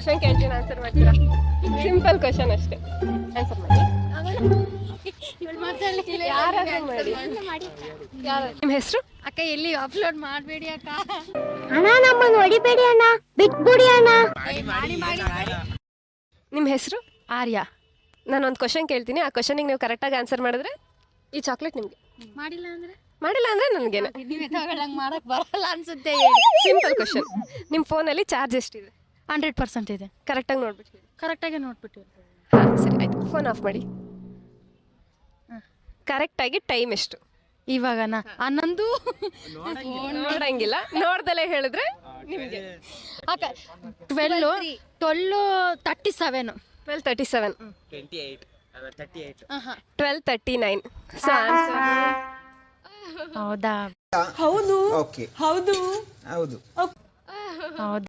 Question ಕೇಳ್ತೀನಿ answer ಮಾಡ್ತೀರಾ? Simple question ಅಷ್ಟೇ. ಆನ್ಸರ್ ಮಾಡಿ. ಯಾರಾದ್ರೂ ಮಾಡಿ. ಯಾರು ನಿಮ್ಮ ಹೆಸರು? ಅಕ್ಕ ಎಲ್ಲಿ ಅಪ್ಲೋಡ್ ಮಾಡಬೇಡಿ ಅಕ್ಕ. ಅಣ್ಣ ನಮ್ಮನ್ನು ಹೊಡಿಬೇಡಿ ಅಣ್ಣ. ಬಿಟ್ಬಿಡಿ ಅಣ್ಣ. ನಿಮ್ಮ ಹೆಸರು? ಆರ್ಯ. ನಾನು ಒಂದು ಕ್ವಶನ್ ಕೇಳ್ತೀನಿ. ಆ ಕ್ವಶನಿಗೆ ನೀವು ಕರೆಕ್ಟಾಗಿ ಆನ್ಸರ್ ಮಾಡಿದ್ರೆ ಈ ಚಾಕ್ಲೇಟ್ ನಿಮಗೆ. ಮಾಡಿಲ್ಲ ಅಂದ್ರೆ? ಮಾಡಿಲ್ಲ ಅಂದ್ರೆ ನನಗೇನೆ? ನೀವು ತಗೊಳ್ಳಂಗ್ ಮಾಡಕ್ ಬರಲ್ಲ ಅನ್ಸುತ್ತೆ ಸಿಂಪಲ್ ಕ್ವಶನ್ ನಿಮ್ಮ ಫೋನಲ್ಲಿ ಚಾರ್ಜ್ ಎಷ್ಟಿದೆ? ಹಂಡ್ರೆಡ್ ಪರ್ಸೆಂಟ್ ಇದೆ. ಕರೆಕ್ಟಾಗಿ ನೋಡ್ಬಿಟ್ಟು ಹೇಳಿ ಕರೆಕ್ಟಾಗಿ ನೋಡ್ಬಿಟ್ಟು ಹಾಂ ಸರಿ ಆಯ್ತು. ಫೋನ್ ಆಫ್ ಮಾಡಿ. ಕರೆಕ್ಟಾಗಿ ಟೈಮ್ ಎಷ್ಟು? ಇವಾಗನ? ಹನ್ನೊಂದು? ನೋಡಂಗಿಲ್ಲ. ನೋಡ್ದಲೇ ಹೇಳಿದ್ರೆ ನಿಮಗೆ. ಅಕ್ಕ twelve twelve thirty seven twelve thirty seven twelve thirty nine so answer ಹೌದಾ? ಓಕೆ ಹೌದು. ಹೌದು. ಹೌದಾ